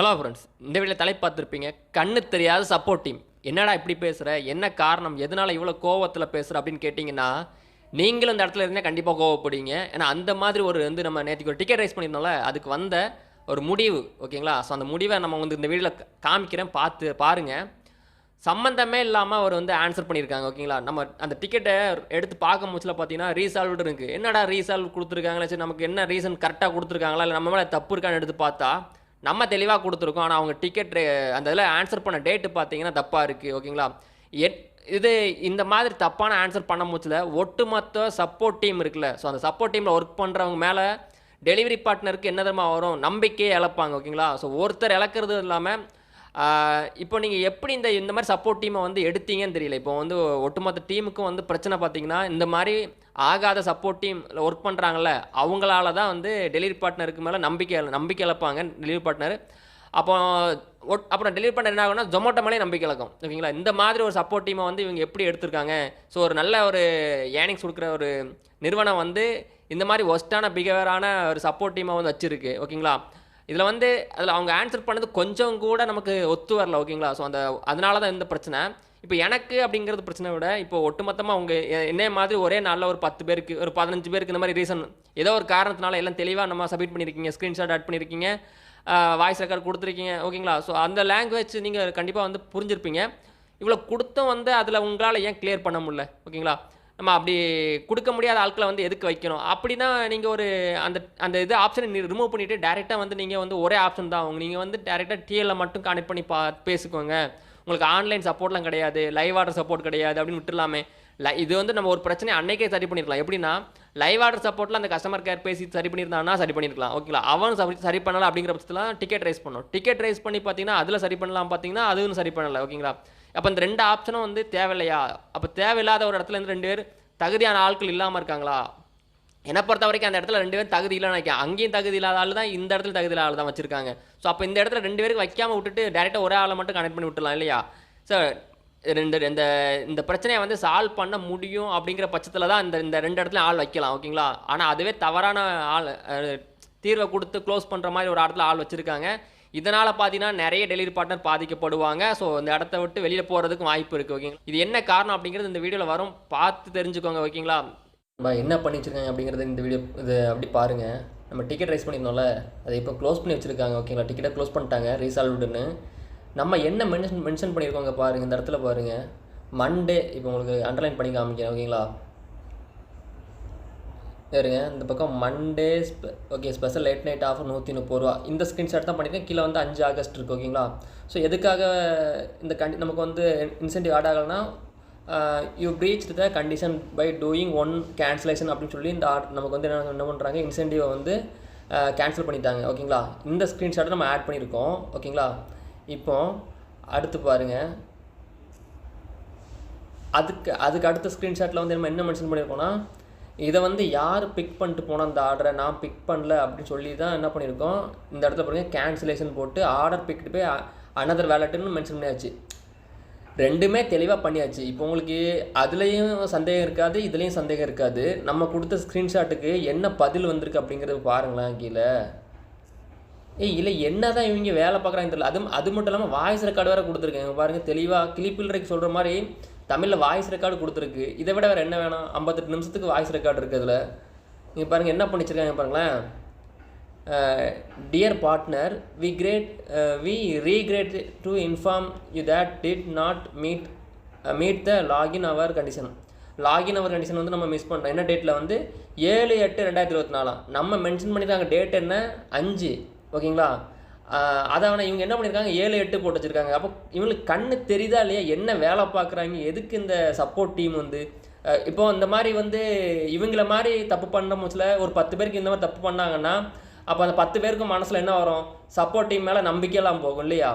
Hello friends இந்த video தலை பார்த்துருப்பீங்க கண்ணு தெரியாத சப்போர்ட் டீம் என்னடா இப்படி பேசுகிற என்ன காரணம்? எதனால் இவ்வளோ கோவத்தில் பேசுகிற அப்படின்னு கேட்டிங்கன்னா நீங்களும் இந்த இடத்துல இருந்தால் கண்டிப்பாக கோவப்படுவீங்க. ஏன்னா அந்த மாதிரி ஒரு வந்து நம்ம நேற்றுக்கு ஒரு டிக்கெட் ரைஸ் பண்ணியிருந்தோம்ல அதுக்கு வந்த ஒரு முடிவு ஓகேங்களா? ஸோ அந்த முடிவை நம்ம வந்து இந்த வீடியோவில் காமிக்கிறேன் பார்த்து பாருங்கள் சம்மந்தமே இல்லாமல் அவர் வந்து ஆன்சர் பண்ணியிருக்காங்க ஓகேங்களா? நம்ம அந்த டிக்கெட்டை எடுத்து பார்க்க முச்சில் பார்த்தீங்கன்னா ரீசால்வ்டு இருக்குது என்னடா ரீசால்வ் கொடுத்துருக்காங்களே சரி நமக்கு என்ன ரீசன் கரெக்டாக கொடுத்துருக்காங்களா? இல்லை நம்ம மேலே தப்பு இருக்கான்னு எடுத்து பார்த்தா நம்ம தெளிவாக கொடுத்துருக்கோம். ஆனால் அவங்க டிக்கெட் அந்த இதில் ஆன்சர் பண்ண டேட்டு பார்த்தீங்கன்னா தப்பாக இருக்குது ஓகேங்களா? எட் இது இந்த மாதிரி தப்பான ஆன்சர் பண்ண முச்சில் ஒட்டுமொத்த சப்போர்ட் டீம் இருக்குல்ல. ஸோ அந்த சப்போர்ட் டீமில் ஒர்க் பண்ணுறவங்க மேலே டெலிவரி பார்ட்னருக்கு என்ன தெரியுமா வரும்? நம்பிக்கையே இழப்பாங்க. ஓகேங்களா? ஸோ ஒருத்தர் இழக்கிறது இல்லாமல் இப்போ நீங்கள் எப்படி இந்த இந்த மாதிரி சப்போர்ட் டீமை வந்து எடுத்தீங்கன்னு தெரியல. இப்போ வந்து ஒட்டுமொத்த டீமுக்கும் வந்து பிரச்சனை பார்த்தீங்கன்னா இந்த மாதிரி ஆகாத சப்போர்ட் டீம் ஒர்க் பண்ணுறாங்கல்ல அவங்களால தான் வந்து டெலிவரி பார்ட்னருக்கு மேலே நம்பிக்கை நம்பிக்கை இழப்பாங்க டெலிவரி பார்ட்னர் அப்போ ஒட்- அப்புறம் டெலிவரி பண்ண என்ன ஆகும்னா ஜொமோட்டோ மேலே நம்பிக்கை இழக்கும். ஓகேங்களா? இந்த மாதிரி ஒரு சப்போர்ட் டீமை வந்து இவங்க எப்படி எடுத்திருக்காங்க? ஸோ ஒரு நல்ல ஒரு ஏர்னிங்ஸ் கொடுக்குற ஒரு நிறுவனம் வந்து இந்த மாதிரி ஒஸ்ட்டான பிகேவியரான ஒரு சப்போர்ட் டீமை வந்து வச்சுருக்கு. ஓகேங்களா? இதில் வந்து அதில் அவங்க ஆன்சர் பண்ணது கொஞ்சம் கூட நமக்கு ஒத்து வரல ஓகேங்களா? ஸோ அந்த அதனால தான் இந்த பிரச்சனை. இப்போ எனக்கு அப்படிங்கிறது பிரச்சனை விட இப்போ ஒட்டுமொத்தமாக அவங்க என்ன மாதிரி ஒரே நாளில் ஒரு பத்து பேருக்கு ஒரு பதினஞ்சு பேருக்கு இந்த மாதிரி ரீசன் ஏதோ ஒரு காரணத்தினால எல்லாம் தெளிவாக நம்ம சப்மிட் பண்ணியிருக்கீங்க ஸ்க்ரீன்ஷாட் ஆட் பண்ணியிருக்கீங்க வாய்ஸ் ரெக்கார்ட் கொடுத்துருக்கீங்க ஓகேங்களா? ஸோ அந்த லாங்குவேஜ் நீங்கள் கண்டிப்பாக வந்து புரிஞ்சிருப்பீங்க. இவ்வளோ கொடுத்தும் வந்து அதில் உங்களால் ஏன் கிளியர் பண்ண முடியல ஓகேங்களா? நம்ம அப்படி கொடுக்க முடியாத ஆட்களை வந்து எதுக்கு வைக்கணும்? அப்படின்னா நீங்கள் ஒரு அந்த அந்த இது ஆப்ஷனை ரிமூவ் பண்ணிவிட்டு டேரெக்டாக வந்து நீங்கள் வந்து ஒரே ஆப்ஷன் தான். அவங்க நீங்கள் வந்து டேரெக்டாக டிஎல்ல மட்டும் கனெக்ட் பண்ணி பா பேசிக்கோங்க. உங்களுக்கு ஆன்லைன் சப்போர்ட்லாம் கிடையாது. லைவ் ஆர்டர் சப்போர்ட் கிடையாது அப்படின்னு விட்டுலாமே லை இது வந்து நம்ம ஒரு பிரச்சனை அன்னைக்கே சரி பண்ணிருக்கலாம். எப்படின்னா லைவ் ஆர்டர் சப்போர்ட்டில் அந்த கஸ்டமர் கேர் பேசி சரி பண்ணியிருந்தானா சரி பண்ணியிருக்கலாம் ஓகேங்களா அவன் சரி சரி பண்ணலாம் அப்படிங்கிற பட்சத்தில் டிக்கெட் ரைஸ் பண்ணணும். டிக்கெட் ரைஸ் பண்ணி பார்த்தீங்கன்னா அதில் சரி பண்ணலாம் பார்த்தீங்கன்னா அதுவும் சரி பண்ணலை. ஓகேங்களா அப்போ இந்த ரெண்டு ஆப்ஷனும் வந்து தேவையில்லையா? அப்போ தேவையில்லாத ஒரு இடத்துல இருந்து ரெண்டு பேர் தகுதியான ஆட்கள் இல்லாமல் இருக்காங்களா? என்னை பொறுத்த வரைக்கும் அந்த இடத்துல ரெண்டு பேரும் தகுதி இல்லைன்னு நினைக்கிறேன். அங்கேயும் தகுதி இல்லாத ஆள் தான் இந்த இடத்துல தகுதி இல்லாத ஆள் தான் வச்சிருக்காங்க. ஸோ அப்போ இந்த இடத்துல ரெண்டு பேருக்கு வைக்காமல் விட்டுட்டு டேரெக்டாக ஒரே ஆளை மட்டும் கனெக்ட் பண்ணி விட்டுலாம் இல்லையா? சார் ரெண்டு இந்த இந்த பிரச்சனையை வந்து சால்வ் பண்ண முடியும் அப்படிங்கிற பட்சத்தில் தான் இந்த இந்த ரெண்டு இடத்துல ஆள் வைக்கலாம் ஓகேங்களா ஆனால் அதுவே தவறான ஆள் தீர்வை கொடுத்து க்ளோஸ் பண்ணுற மாதிரி ஒரு இடத்துல ஆள் வச்சுருக்காங்க. இதனால் பார்த்தீங்கன்னா நிறைய டெலிவரி பார்ட்னர் பாதிக்கப்படுவாங்க. ஸோ இந்த இடத்த விட்டு வெளியில் போகிறதுக்கும் வாய்ப்பு இருக்குது ஓகேங்களா இது என்ன காரணம் அப்படிங்கிறது இந்த வீடியோவில் வரும். பார்த்து தெரிஞ்சுக்கோங்க ஓகேங்களா நம்ம என்ன பண்ணி அப்படிங்கிறது இந்த வீடியோ இது அப்படி பாருங்கள் நம்ம டிக்கெட் ரைஸ் பண்ணியிருந்தோம்ல அதை இப்போ க்ளோஸ் பண்ணி வச்சுருக்காங்க ஓகேங்களா டிக்கெட்டை க்ளோஸ் பண்ணிட்டாங்க ரீசால்வ்டுன்னு நம்ம என்ன மென்ஷன் மென்ஷன் பண்ணியிருக்கோங்க பாருங்கள் இந்த இடத்துல பாருங்கள் மண்டே இப்போ உங்களுக்கு அண்டர்லைன் பண்ணி காமிக்கிறேன் ஓகேங்களா இருங்க இந்த பக்கம் Monday okay special late night offer நூற்றி முப்பது ரூபா. இந்த ஸ்க்ரீன்ஷாட் தான் பண்ணியிருக்கேன் கீழே வந்து அஞ்சு ஆகஸ்ட் இருக்குது ஓகேங்களா ஸோ எதுக்காக இந்த கண்டி நமக்கு வந்து இன்சென்டிவ் ஆட் ஆகலைன்னா you breach the condition by doing one cancellation அப்படின்னு சொல்லி இந்த ஆட் நமக்கு வந்து என்ன என்ன பண்ணுறாங்க இன்சென்டிவை வந்து கேன்சல் பண்ணிட்டாங்க ஓகேங்களா இந்த ஸ்க்ரீன்ஷாட்டை நம்ம ஆட் பண்ணியிருக்கோம் ஓகேங்களா இப்போ அடுத்து பாருங்கள் அதுக்கு அதுக்கு அடுத்த ஸ்க்ரீன்ஷாட்டில் வந்து நம்ம என்ன மென்ஷன் பண்ணியிருக்கோம்னா இதை வந்து யார் பிக் பண்ணிட்டு போனால் அந்த ஆர்டரை நான் பிக் பண்ணல அப்படின்னு சொல்லி தான் என்ன பண்ணியிருக்கோம்? இந்த இடத்துல பாருங்க கேன்சலேஷன் போட்டு ஆர்டர் பிக்டு போய் அனதர் வேலட்டுன்னு மென்ஷன் பண்ணியாச்சு. ரெண்டுமே தெளிவாக பண்ணியாச்சு. இப்போ உங்களுக்கு அதுலேயும் சந்தேகம் இருக்காது இதுலேயும் சந்தேகம் இருக்காது. நம்ம கொடுத்த ஸ்க்ரீன்ஷாட்டுக்கு என்ன பதில் வந்திருக்கு அப்படிங்கிறது பாருங்களேன் கீழே. ஏய் இல்லை என்ன தான் இவங்க வேலை பார்க்குறாங்க தெரியல. அது அது மட்டும் இல்லாமல் வாய்ஸ் ரெக்கார்டு வேறு கொடுத்துருக்கேன் பாருங்கள் தெளிவாக கிளிப்பில் சொல்கிற மாதிரி தமிழில் வாய்ஸ் ரெக்கார்டு கொடுத்துருக்கு. இதை விட வேறு என்ன வேணும்? ஐம்பத்தெட்டு நிமிஷத்துக்கு வாய்ஸ் ரெக்கார்டு இருக்குது அதில். நீங்கள் பாருங்கள் என்ன பண்ணிச்சிருக்காங்க பாருங்களேன். Dear partner we great we regret to inform you that did not meet meet the login hour condition login hour condition வந்து நம்ம மிஸ் பண்ணுறோம் என்ன டேட்டில் வந்து? ஏழு எட்டு ரெண்டாயிரத்தி இருபத்தி நாலாம். நம்ம மென்ஷன் பண்ணியிருக்காங்க டேட் என்ன? அஞ்சு. ஓகேங்களா? ஆஹ் அதை இவங்க என்ன பண்ணியிருக்காங்க ஏழு எட்டு போட்டு வச்சுருக்காங்க. அப்போ இவங்களுக்கு கண்ணு தெரியுதா இல்லையா? என்ன வேலை பார்க்குறாங்க? எதுக்கு இந்த சப்போர்ட் டீம் வந்து? இப்போ இந்த மாதிரி வந்து இவங்கள மாதிரி தப்பு பண்ண முச்சில் ஒரு பத்து பேருக்கு இந்த மாதிரி தப்பு பண்ணாங்கன்னா அப்போ அந்த பத்து பேருக்கும் மனசில் என்ன வரும்? சப்போர்ட் டீம் மேலே நம்பிக்கையெல்லாம் போகும் இல்லையா?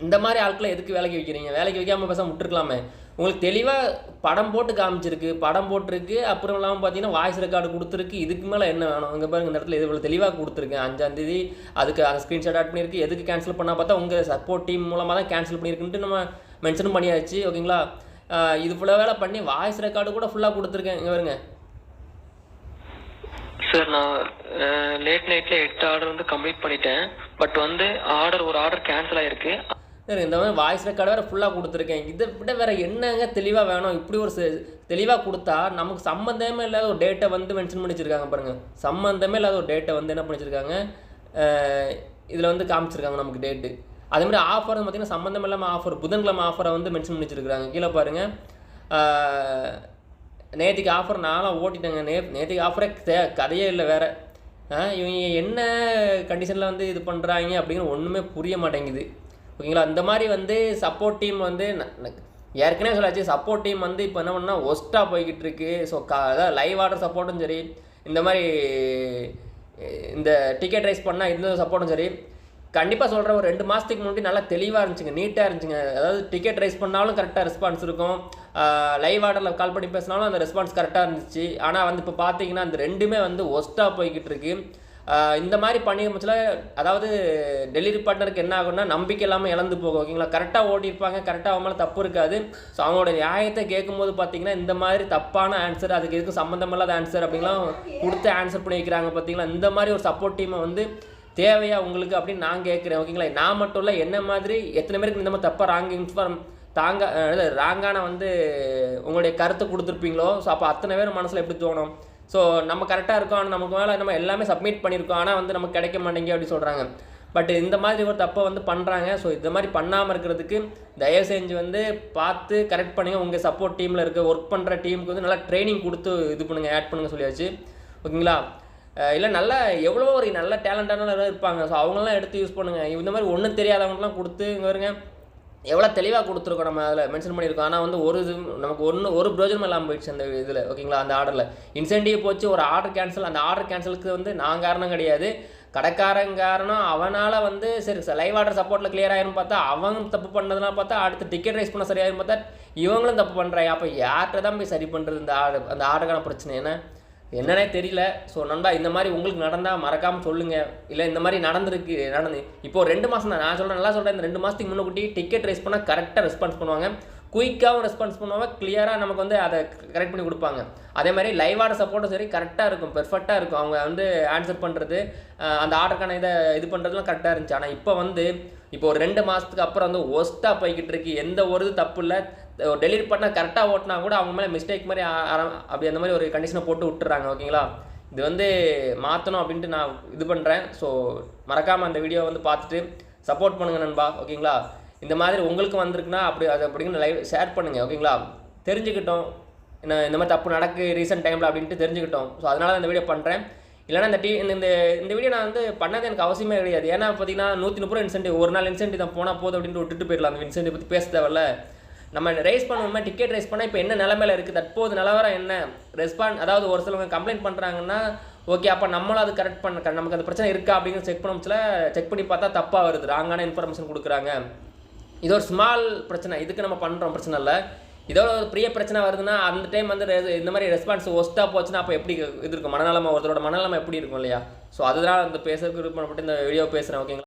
இந்த மாதிரி ஆட்களை எதுக்கு வேலைக்கு வைக்கிறீங்க? வேலைக்கு வைக்காமல் பேச விட்டுருக்கலாமே. உங்களுக்கு தெளிவாக படம் போட்டு காமிச்சிருக்கு படம் போட்டிருக்கு அப்புறம் இல்லாமல் பார்த்தீங்கன்னா வாய்ஸ் ரெக்கார்டு கொடுத்துருக்கு இதுக்கு மேலே என்ன வேணும்? அங்கே பாருங்க இந்த இடத்துல இது இவ்வளோ தெளிவாக கொடுத்துருக்கேன் அஞ்சாந்தேதி அதுக்கு அந்த ஸ்க்ரீன்ஷாட் ஆட் பண்ணியிருக்கு. எதுக்கு கேன்சல் பண்ணால் பார்த்தா உங்கள் சப்போர்ட் டீம் மூலமாக தான் கேன்சல் பண்ணியிருக்குன்ட்டு நம்ம மென்ஷன் பண்ணியாச்சு ஓகேங்களா இது ஃபுல்லாக வேலை பண்ணி வாய்ஸ் ரெக்கார்டு கூட ஃபுல்லாக கொடுத்துருக்கேன். இங்கே வருங்க சார் நான் லேட் நைட்ல எட்டு ஆர்டர் வந்து கம்ப்ளீட் பண்ணிட்டேன். பட் வந்து ஆர்டர் ஒரு ஆர்டர் கேன்சல் ஆயிருக்கு. சரி இந்த மாதிரி வாய்ஸ் ரெக்கார்டு வேறு ஃபுல்லாக கொடுத்துருக்கேன். இதை விட வேறு என்னங்க தெளிவாக வேணும்? இப்படி ஒரு தெளிவாக கொடுத்தா நமக்கு சம்மந்தமே இல்லாத ஒரு டேட்டை வந்து மென்ஷன் பண்ணிச்சிருக்காங்க பாருங்கள் சம்மந்தமே இல்லாத ஒரு டேட்டை வந்து என்ன பண்ணி வச்சிருக்காங்க இதில் வந்து காமிச்சிருக்காங்க நமக்கு டேட்டு அதே மாதிரி ஆஃபர் பார்த்தீங்கன்னா சம்மந்தம் இல்லாமல் ஆஃபர் புதன்கிழமை ஆஃபரை வந்து மென்ஷன் பண்ணி வச்சிருக்காங்க கீழே பாருங்கள் நேற்றுக்கு ஆஃபர் நானும் ஓட்டிட்டேங்க. நே நேற்றுக்கு ஆஃபரே தே கதையே இல்லை வேறு. இவங்க என்ன கண்டிஷனில் வந்து இது பண்ணுறாங்க அப்படிங்கிற ஒன்றுமே புரிய மாட்டேங்குது. ஓகேங்களா? இந்த மாதிரி வந்து சப்போர்ட் டீம் வந்து ஏற்கனவே சொல்லாச்சு. சப்போர்ட் டீம் வந்து இப்போ என்ன பண்ணால் ஒஸ்ட்டாக போய்கிட்டு இருக்கு. ஸோ கா அதாவது லைவ் ஆர்டர் சப்போர்ட்டும் சரி இந்த மாதிரி இந்த டிக்கெட் ரைஸ் பண்ணால் இந்த சப்போர்ட்டும் சரி கண்டிப்பாக சொல்கிறேன் ஒரு ரெண்டு மாதத்துக்கு முன்னாடி நல்லா தெளிவாக இருந்துச்சுங்க நீட்டாக இருந்துச்சுங்க. அதாவது டிக்கெட் ரைஸ் பண்ணாலும் கரெக்டாக ரெஸ்பான்ஸ் இருக்கும். லைவ் ஆர்டரில் கால் பண்ணி பேசினாலும் அந்த ரெஸ்பான்ஸ் கரெக்டாக இருந்துச்சு. ஆனால் வந்து இப்போ பார்த்தீங்கன்னா அந்த ரெண்டுமே வந்து ஒஸ்ட்டாக போய்கிட்டு இருக்குது இந்த மாதிரி பண்ணி பட்சத்தில் அதாவது டெலிவரி பார்ட்னருக்கு என்ன ஆகும்னா நம்பிக்கை இல்லாமல் இழந்து போகும் ஓகேங்களா? கரெக்டாக ஓட்டியிருப்பாங்க கரெக்டாக அவங்க மேலே தப்பு இருக்காது. ஸோ அவங்களோட நியாயத்தை கேட்கும்போது பார்த்தீங்கன்னா இந்த மாதிரி தப்பான ஆன்சர் அதுக்கு எதுக்கும் சம்மந்தமில்லாத ஆன்சர் அப்படின்லாம் கொடுத்து ஆன்சர் பண்ணி வைக்கிறாங்க பார்த்தீங்களா இந்த மாதிரி ஒரு சப்போர்ட் டீமை வந்து தேவையா உங்களுக்கு அப்படின்னு நான் கேட்குறேன் ஓகேங்களா? நான் மட்டும் இல்லை என்ன மாதிரி எத்தனை பேருக்கு இந்த மாதிரி தப்பாக ராங் இன்ஃபார்ம் தாங்க அதாவது ராங்கான வந்து உங்களுடைய கருத்தை கொடுத்துருப்பீங்களோ? ஸோ அப்போ அத்தனை பேர் மனசில் எப்படி தோணும்? ஸோ நம்ம கரெக்டாக இருக்கோம். ஆனால் நமக்கு மேலே நம்ம எல்லாமே சப்மிட் பண்ணியிருக்கோம். ஆனால் வந்து நமக்கு கிடைக்க மாட்டேங்க அப்படி சொல்கிறாங்க பட் இந்த மாதிரி ஒரு தப்பை வந்து பண்ணுறாங்க ஸோ இந்த மாதிரி பண்ணாமல் இருக்கிறதுக்கு தயவு செஞ்சு வந்து பார்த்து கரெக்ட் பண்ணுங்கள் உங்கள் சப்போர்ட் டீமில் இருக்க ஒர்க் பண்ணுற டீமுக்கு வந்து நல்லா ட்ரைனிங் கொடுத்து இது பண்ணுங்கள் ஆட் பண்ணுங்கள் சொல்லியாச்சு. ஓகேங்களா? இல்லை நல்லா எவ்வளோ ஒரு நல்ல டேலண்டான இருப்பாங்க. ஸோ அவங்களாம் எடுத்து யூஸ் பண்ணுங்கள் இந்த மாதிரி ஒன்றும் தெரியாதவங்கலாம் கொடுத்து இங்கே வருங்க எவ்வளோ தெளிவாக கொடுத்துருக்கோம் நம்ம அதில் மென்ஷன் பண்ணியிருக்கோம். ஆனால் வந்து ஒரு இது நமக்கு ஒன்று ஒரு பிரோஜனம் இல்லாமல் போயிடுச்சு அந்த இதில் ஓகேங்களா? அந்த ஆர்டரில் இன்சென்டிவ் போச்சு ஒரு ஆர்டர் கேன்சல் அந்த ஆர்டர் கேன்சலுக்கு வந்து நான் காரணம் கிடையாது. கடைக்காரன் காரணம் அவனால் வந்து சரி லைவ் ஆர்டர் சப்போர்ட்டில் கிளியர் ஆயிரும் பார்த்தா அவங்க தப்பு பண்ணதுனால பார்த்தா அடுத்து டிக்கெட் ரைஸ் பண்ண சரியாயிரும் பார்த்தா இவங்களும் தப்பு பண்ணுறாங்க அப்போ யார்கிட்ட தான் போய் சரி பண்ணுறது இந்த ஆர்டர் அந்த ஆர்டருக்கான பிரச்சனை? என்ன? என்னன்னே தெரியல. ஸோ நண்பா இந்த மாதிரி உங்களுக்கு நடந்தால் மறக்காமல் சொல்லுங்கள் இல்லை இந்த மாதிரி நடந்திருக்கு நடந்து இப்போ ரெண்டு மாதம் தான். நான் சொல்கிறேன் நல்லா சொல்கிறேன் இந்த ரெண்டு மாதத்துக்கு முன்னாடி டிக்கெட் ரைஸ் பண்ணால் கரெக்டாக ரெஸ்பான்ஸ் பண்ணுவாங்க. குயிக்காகவும் ரெஸ்பான்ஸ் பண்ணுவாங்க. கிளியராக நமக்கு வந்து அதை கரெக்ட் பண்ணி கொடுப்பாங்க. அதே மாதிரி லைவான சப்போர்ட்டும் சரி கரெக்டாக இருக்கும். பெர்ஃபெக்டாக இருக்கும். அவங்க வந்து ஆன்சர் பண்ணுறது அந்த ஆர்டருக்கான இதை இது பண்ணுறதுலாம் கரெக்டாக இருந்துச்சு. ஆனால் இப்போ வந்து இப்போ ஒரு ரெண்டு மாதத்துக்கு அப்புறம் வந்து ஒஸ்ட்டாக போய்கிட்டு இருக்கு. எந்த ஒரு தப்பு இல்லை. டெலிவரி பண்ணால் கரெக்டாக ஓட்டினா கூட அவங்க மேலே மிஸ்டேக் மாதிரி ஆரம்- அப்படி அந்த மாதிரி ஒரு கண்டிஷனை போட்டு விட்டுறாங்க ஓகேங்களா இது வந்து மாற்றணும் அப்படின்ட்டு நான் இது பண்ணுறேன் ஸோ மறக்காமல் அந்த வீடியோ வந்து பார்த்துட்டு சப்போர்ட் பண்ணுங்கள் நண்பா ஓகேங்களா இந்த மாதிரி உங்களுக்கு வந்திருக்குன்னா அப்படி அது அப்படிங்கிற லைவ் ஷேர் பண்ணுங்கள் ஓகேங்களா தெரிஞ்சுக்கிட்டோம். என்ன இந்த மாதிரி தப்பு நடக்கு ரீசெண்ட் டைமில் அப்படின்ட்டு தெரிஞ்சுக்கிட்டோம். ஸோ அதனால இந்த வீடியோ பண்ணுறேன் இல்லைனா இந்த டி இந்த இந்த வீடியோ நான் வந்து பண்ணது எனக்கு அவசியமே கிடையாது. ஏன்னா பார்த்தீங்கன்னா நூற்றி முப்பது இன்சென்டிவ் ஒரு நாள் இன்சென்டிவ் தான் போனால் போதும் அப்படின்ட்டு விட்டுட்டு போயிடலாம். அந்த இன்சென்டிவ் பற்றி பேச தேவையில்ல. நம்ம ரைஸ் பண்ணுவோமே டிக்கெட் ரைஸ் பண்ணால் இப்போ என்ன நிலமையில இருக்குது தற்போது நிலவரம் என்ன? ரெஸ்பாண்ட் அதாவது ஒரு சிலவங்க கம்ப்ளைண்ட் பண்ணுறாங்கன்னா ஓகே அப்போ நம்மளும் அது கரெக்ட் பண்ண நமக்கு அந்த பிரச்சனை இருக்கா அப்படின்னு செக் பண்ண செக் பண்ணி பார்த்தா தப்பாக வருது. ராங்கான இன்ஃபர்மேஷன் கொடுக்குறாங்க. இது ஒரு ஸ்மால் பிரச்சனை. இதுக்கு நம்ம பண்ணுறோம் பிரச்சனை இல்லை. இதோட ஒரு பெரிய பிரச்சனை வருதுன்னா அந்த டைம் வந்து ரெ- இந்த மாதிரி ரெஸ்பான்ஸ் ஒஸ்ட்டாக போச்சுன்னா அப்போ எப்படி இது இருக்கும்? மனநலமா ஒருத்தரோட மனநலமா எப்படி இருக்கும் இல்லையா? ஸோ அதுதான் அந்த பேசுறதுக்கு விருப்பப்பட்டு இந்த வீடியோ பேசுகிறேன் ஓகேங்களா